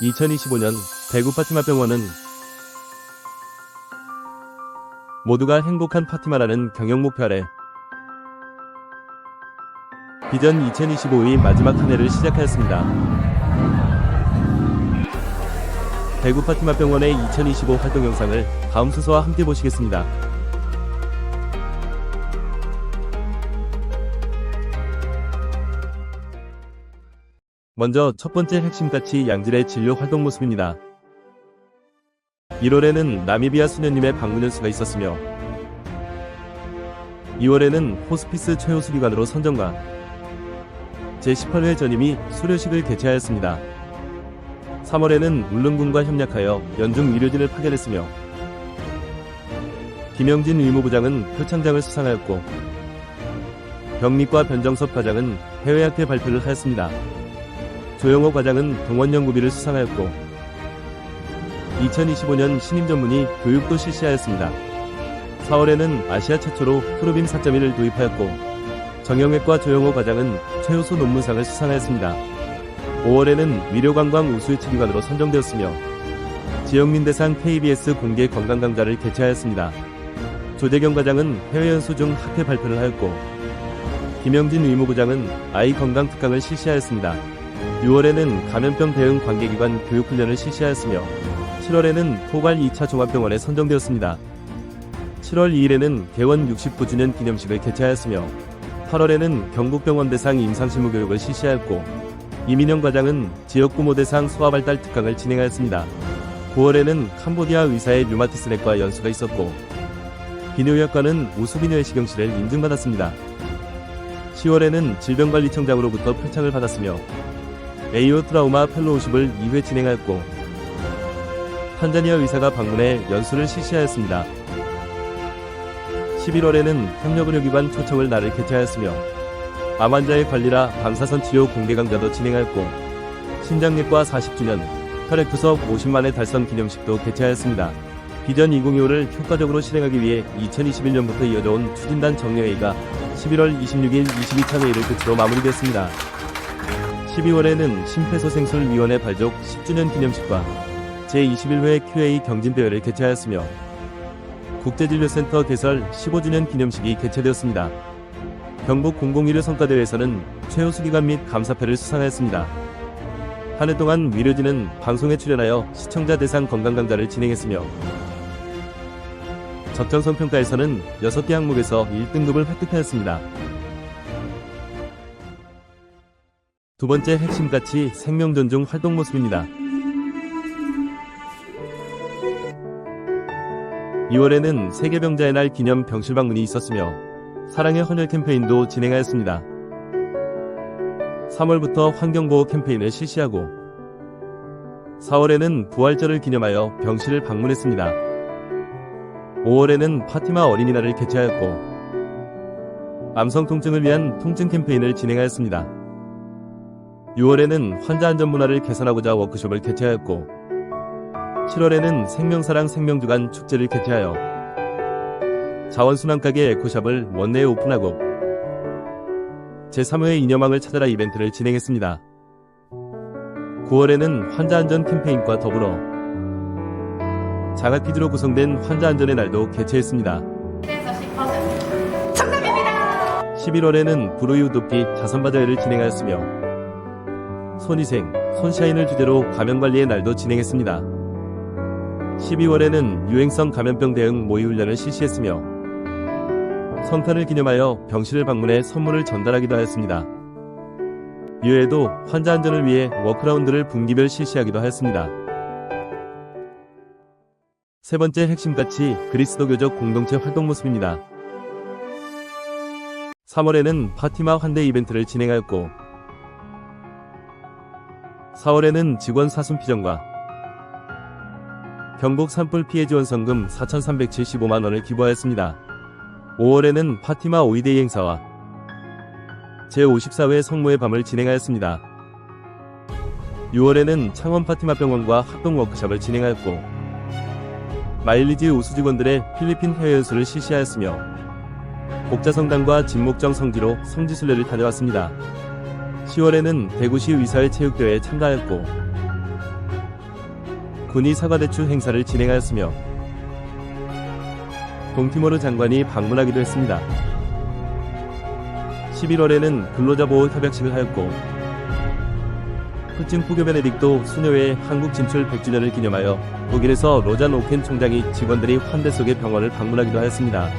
2025년 대구 파티마 병원은 모두가 행복한 파티마라는 경영 목표 아래 비전 2025의 마지막 한 해를 시작하였습니다. 대구 파티마 병원의 2025 활동 영상을 다음 순서와 함께 보시겠습니다. 먼저 첫 번째 핵심 가치 양질의 진료 활동 모습입니다. 1월에는 나미비아 수녀님의 방문 연수가 있었으며 2월에는 호스피스 최우 수 기관으로 선정과 제18회 전임이 수료식을 개최하였습니다. 3월에는 울릉군과 협력하여 연중 의료진을 파견했으며 김영진 의무부장은 표창장을 수상하였고 병리과 변정섭 과장은 해외학회 발표를 하였습니다. 조영호 과장은 동원연구비를 수상하였고 2025년 신임 전문의 교육도 실시하였습니다. 4월에는 아시아 최초로 프로빔 4.1을 도입하였고 정형외과 조영호 과장은 최우수 논문상을 수상하였습니다. 5월에는 위료관광 우수유치 기관으로 선정되었으며 지역민 대상 KBS 공개 건강 강좌를 개최하였습니다. 조대경 과장은 해외 연수 중 학회 발표를 하였고 김영진 의무부장은 아이 건강 특강을 실시하였습니다. 6월에는 감염병 대응 관계기관 교육훈련을 실시하였으며 7월에는 포괄 2차 종합병원에 선정되었습니다. 7월 2일에는 개원 69주년 기념식을 개최하였으며 8월에는 경북병원 대상 임상실무 교육을 실시하였고 이민영 과장은 지역구모 대상 소아발달 특강을 진행하였습니다. 9월에는 캄보디아 의사의 류마티스 내과 연수가 있었고 비뇨의학과는 우수비뇨의식경실을 인증받았습니다. 10월에는 질병관리청장으로부터 표창을 받았으며 에이오 트라우마 펠로우십을 2회 진행하였고 탄자니아 의사가 방문해 연수를 실시하였습니다. 11월에는 협력의료기관 초청을 날을 개최하였으며 암 환자의 관리라 방사선 치료 공개 강좌도 진행하였고 신장내과 40주년 혈액투석 50만회 달성 기념식도 개최하였습니다. 비전 2025를 효과적으로 실행하기 위해 2021년부터 이어져온 추진단 정례회의가 11월 26일 22차 회의를 끝으로 마무리됐습니다. 12월에는 심폐소생술위원회 발족 10주년 기념식과 제21회 QA 경진대회를 개최하였으며 국제진료센터 개설 15주년 기념식이 개최되었습니다. 경북 공공의료 성과대회에서는 최우수 기관 및 감사패를 수상하였습니다. 한 해 동안 위료진은 방송에 출연하여 시청자 대상 건강 강좌를 진행했으며 적정성 평가에서는 6개 항목에서 1등급을 획득하였습니다. 두 번째 핵심 가치 생명 존중 활동 모습입니다. 2월에는 세계병자의 날 기념 병실 방문이 있었으며 사랑의 헌혈 캠페인도 진행하였습니다. 3월부터 환경보호 캠페인을 실시하고 4월에는 부활절을 기념하여 병실을 방문했습니다. 5월에는 파티마 어린이날을 개최하였고 암성 통증을 위한 통증 캠페인을 진행하였습니다. 6월에는 환자 안전 문화를 개선하고자 워크숍을 개최하였고 7월에는 생명사랑 생명주간 축제를 개최하여 자원순환 가게 에코샵을 원내에 오픈하고 제3회 이념왕을 찾아라 이벤트를 진행했습니다. 9월에는 환자 안전 캠페인과 더불어 자가 퀴즈로 구성된 환자 안전의 날도 개최했습니다. 11월에는 브루유 돕기 자선바자회를 진행하였으며 손위생, 손샤인을 주제로 감염관리의 날도 진행했습니다. 12월에는 유행성 감염병 대응 모의훈련을 실시했으며 성탄을 기념하여 병실을 방문해 선물을 전달하기도 하였습니다. 이외에도 환자 안전을 위해 워크라운드를 분기별 실시하기도 하였습니다. 세 번째 핵심 가치 그리스도교적 공동체 활동 모습입니다. 3월에는 파티마 환대 이벤트를 진행하였고 4월에는 직원 사순 피정과 경북 산불 피해 지원 성금 4,375만 원을 기부하였습니다. 5월에는 파티마 오이데이 행사와 제54회 성모의 밤을 진행하였습니다. 6월에는 창원 파티마 병원과 합동 워크숍을 진행하였고 마일리지 우수 직원들의 필리핀 해외 연수를 실시하였으며 복자성당과 진목정 성지로 성지순례를 다녀왔습니다. 10월에는 대구시 의사회 체육대회에 참가하였고 군이 사과대추 행사를 진행하였으며 동티모르 장관이 방문하기도 했습니다. 11월에는 근로자 보호 협약식을 하였고 푸틴 후교 베네딕도 수녀회의 한국 진출 100주년을 기념하여 독일에서 로잔 오켄 총장이 직원들이 환대 속의 병원을 방문하기도 하였습니다.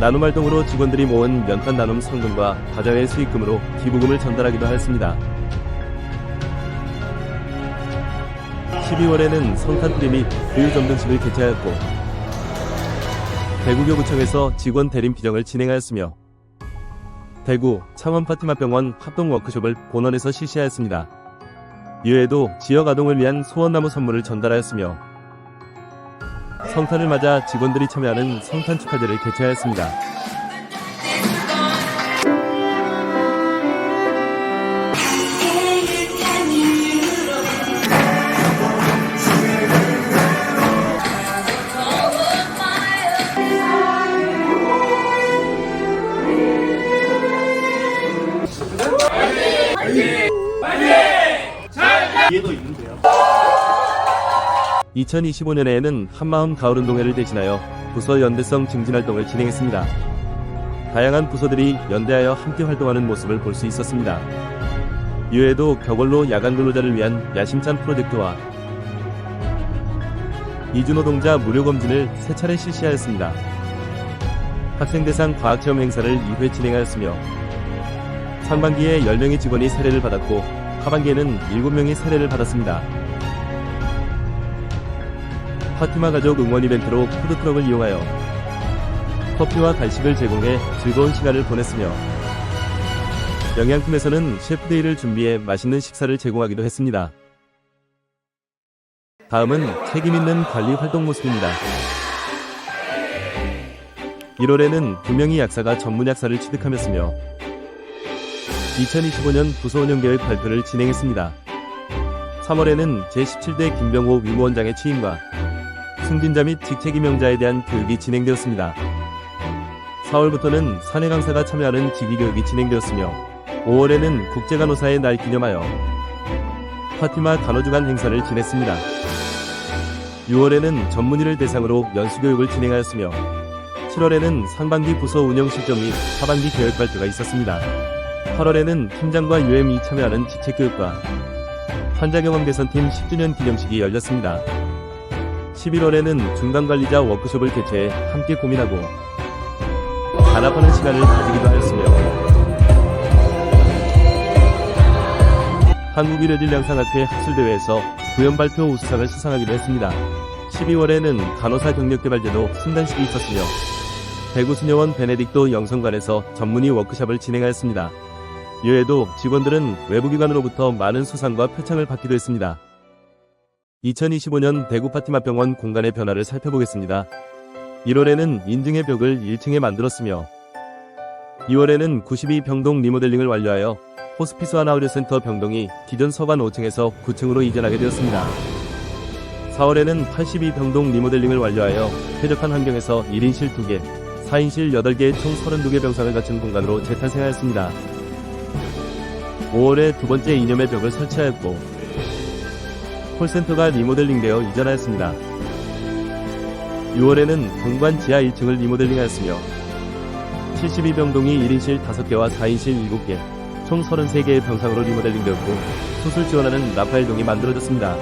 나눔 활동으로 직원들이 모은 연탄 나눔 성금과 과자회 수익금으로 기부금을 전달하기도 하였습니다. 12월에는 성탄 프리 및 교육점 등식을 개최하였고 대구교구청에서 직원 대림 비정을 진행하였으며 대구 창원 파티마병원 합동 워크숍을 본원에서 실시하였습니다. 이외에도 지역 아동을 위한 소원나무 선물을 전달하였으며 성탄을 맞아 직원들이 참여하는 성탄 축하제를 개최하였습니다. 뒤에도 있는데요. 2025년에는 한마음 가을운동회를 대신하여 부서 연대성 증진 활동을 진행했습니다. 다양한 부서들이 연대하여 함께 활동하는 모습을 볼 수 있었습니다. 이외에도 격월로 야간 근로자를 위한 야심찬 프로젝트와 이주노동자 무료 검진을 세 차례 실시하였습니다. 학생 대상 과학체험 행사를 2회 진행하였으며 상반기에 10명의 직원이 세례를 받았고 하반기에는 7명이 세례를 받았습니다. 파티마 가족 응원 이벤트로 푸드트럭을 이용하여 커피와 간식을 제공해 즐거운 시간을 보냈으며 영양팀에서는 셰프데이를 준비해 맛있는 식사를 제공하기도 했습니다. 다음은 책임있는 관리 활동 모습입니다. 1월에는 두 명의 약사가 전문 약사를 취득하였으며 2025년 부서 운영 계획 발표를 진행했습니다. 3월에는 제17대 김병호 위무원장의 취임과 승진자 및 직책 임명자에 대한 교육이 진행되었습니다. 4월부터는 사내 강사가 참여하는 직위 교육이 진행되었으며 5월에는 국제 간호사의 날 기념하여 파티마 간호주간 행사를 지냈습니다. 6월에는 전문의를 대상으로 연수교육을 진행하였으며 7월에는 상반기 부서 운영 실적 및 하반기 계획 발표가 있었습니다. 8월에는 팀장과 UM이 참여하는 직책교육과 환자경험 개선팀 10주년 기념식이 열렸습니다. 11월에는 중간관리자 워크숍을 개최해 함께 고민하고 단합하는 시간을 가지기도 하였으며 한국의료진량상학회 학술대회에서 구연 발표 우수상을 수상하기도 했습니다. 12월에는 간호사 경력개발제도 순단식이 있었으며 대구수녀원 베네딕도 영성관에서 전문의 워크숍을 진행하였습니다. 이외에도 직원들은 외부기관으로부터 많은 수상과 표창을 받기도 했습니다. 2025년 대구 파티마병원 공간의 변화를 살펴보겠습니다. 1월에는 인증의 벽을 1층에 만들었으며 2월에는 92병동 리모델링을 완료하여 호스피스 하나의료센터 병동이 기존 서관 5층에서 9층으로 이전하게 되었습니다. 4월에는 82병동 리모델링을 완료하여 쾌적한 환경에서 1인실 2개, 4인실 8개 총 32개 병상을 갖춘 공간으로 재탄생하였습니다. 5월에 두 번째 이념의 벽을 설치하였고 콜센터가 리모델링되어 이전하였습니다. 6월에는 본관 지하 1층을 리모델링하였으며 72병동이 1인실 5개와 4인실 7개, 총 33개의 병상으로 리모델링되었고 수술 지원하는 라파엘동이 만들어졌습니다.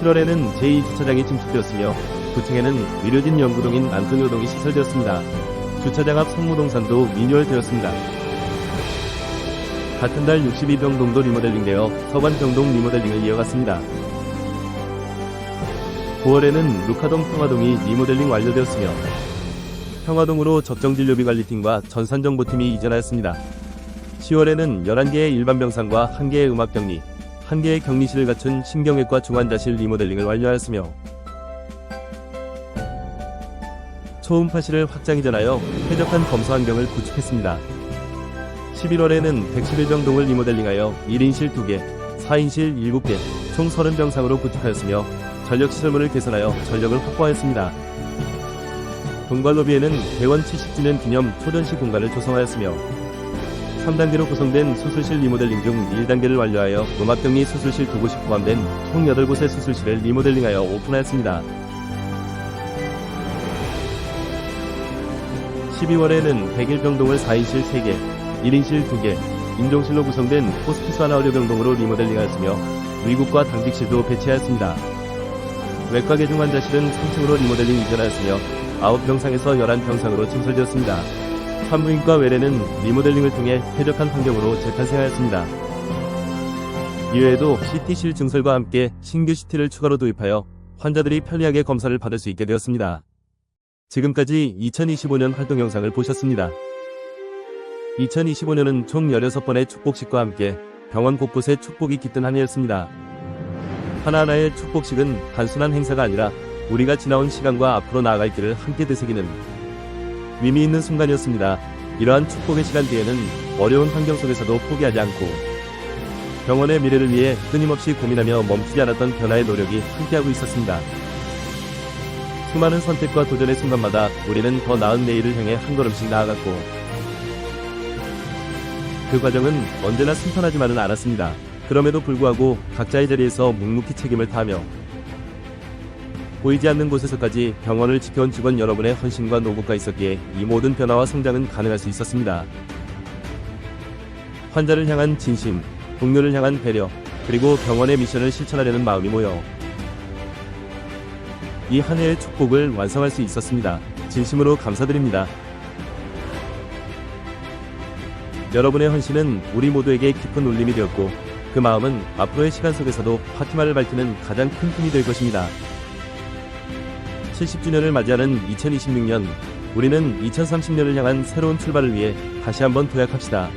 7월에는 제2주차장이 증축되었으며 9층에는 의료진 연구동인 안토니오동이 시설되었습니다. 주차장 앞 성무동산도 리뉴얼되었습니다. 같은 달 62병동도 리모델링되어 서관병동 리모델링을 이어갔습니다. 9월에는 루카동 평화동이 리모델링 완료되었으며 평화동으로 적정진료비 관리팀과 전산정보팀이 이전하였습니다. 10월에는 11개의 일반 병상과 1개의 음악격리, 1개의 격리실을 갖춘 신경외과 중환자실 리모델링을 완료하였으며 초음파실을 확장 이전하여 쾌적한 검사 환경을 구축했습니다. 11월에는 111병동을 리모델링하여 1인실 2개, 4인실 7개, 총 30병상으로 구축하였으며 전력시설물을 개선하여 전력을 확보하였습니다. 본관 로비에는 대원 70주년 기념 초전시 공간을 조성하였으며 3단계로 구성된 수술실 리모델링 중 1단계를 완료하여 음압격리 수술실 두 곳이 포함된 총 8곳의 수술실을 리모델링하여 오픈하였습니다. 12월에는 101병동을 4인실 3개, 1인실 2개, 임종실로 구성된 호스피스 하나 의료병동으로 리모델링하였으며 의국과 당직실도 배치하였습니다. 외과 개중 환자실은 3층으로 리모델링 이전하였으며 9병상에서 11병상으로 증설되었습니다. 산부인과 외래는 리모델링을 통해 쾌적한 환경으로 재탄생하였습니다. 이외에도 CT실 증설과 함께 신규 CT를 추가로 도입하여 환자들이 편리하게 검사를 받을 수 있게 되었습니다. 지금까지 2025년 활동 영상을 보셨습니다. 2025년은 총 16번의 축복식과 함께 병원 곳곳에 축복이 깃든 한 해였습니다. 하나하나의 축복식은 단순한 행사가 아니라 우리가 지나온 시간과 앞으로 나아갈 길을 함께 되새기는 의미 있는 순간이었습니다. 이러한 축복의 시간 뒤에는 어려운 환경 속에서도 포기하지 않고 병원의 미래를 위해 끊임없이 고민하며 멈추지 않았던 변화의 노력이 함께하고 있었습니다. 수많은 선택과 도전의 순간마다 우리는 더 나은 내일을 향해 한 걸음씩 나아갔고 그 과정은 언제나 순탄하지만은 않았습니다. 그럼에도 불구하고 각자의 자리에서 묵묵히 책임을 다하며 보이지 않는 곳에서까지 병원을 지켜온 직원 여러분의 헌신과 노고가 있었기에 이 모든 변화와 성장은 가능할 수 있었습니다. 환자를 향한 진심, 동료를 향한 배려, 그리고 병원의 미션을 실천하려는 마음이 모여 이 한 해의 축복을 완성할 수 있었습니다. 진심으로 감사드립니다. 여러분의 헌신은 우리 모두에게 깊은 울림이 되었고 그 마음은 앞으로의 시간 속에서도 파티마를 밝히는 가장 큰 힘이 될 것입니다. 70주년을 맞이하는 2026년, 우리는 2030년을 향한 새로운 출발을 위해 다시 한번 도약합시다.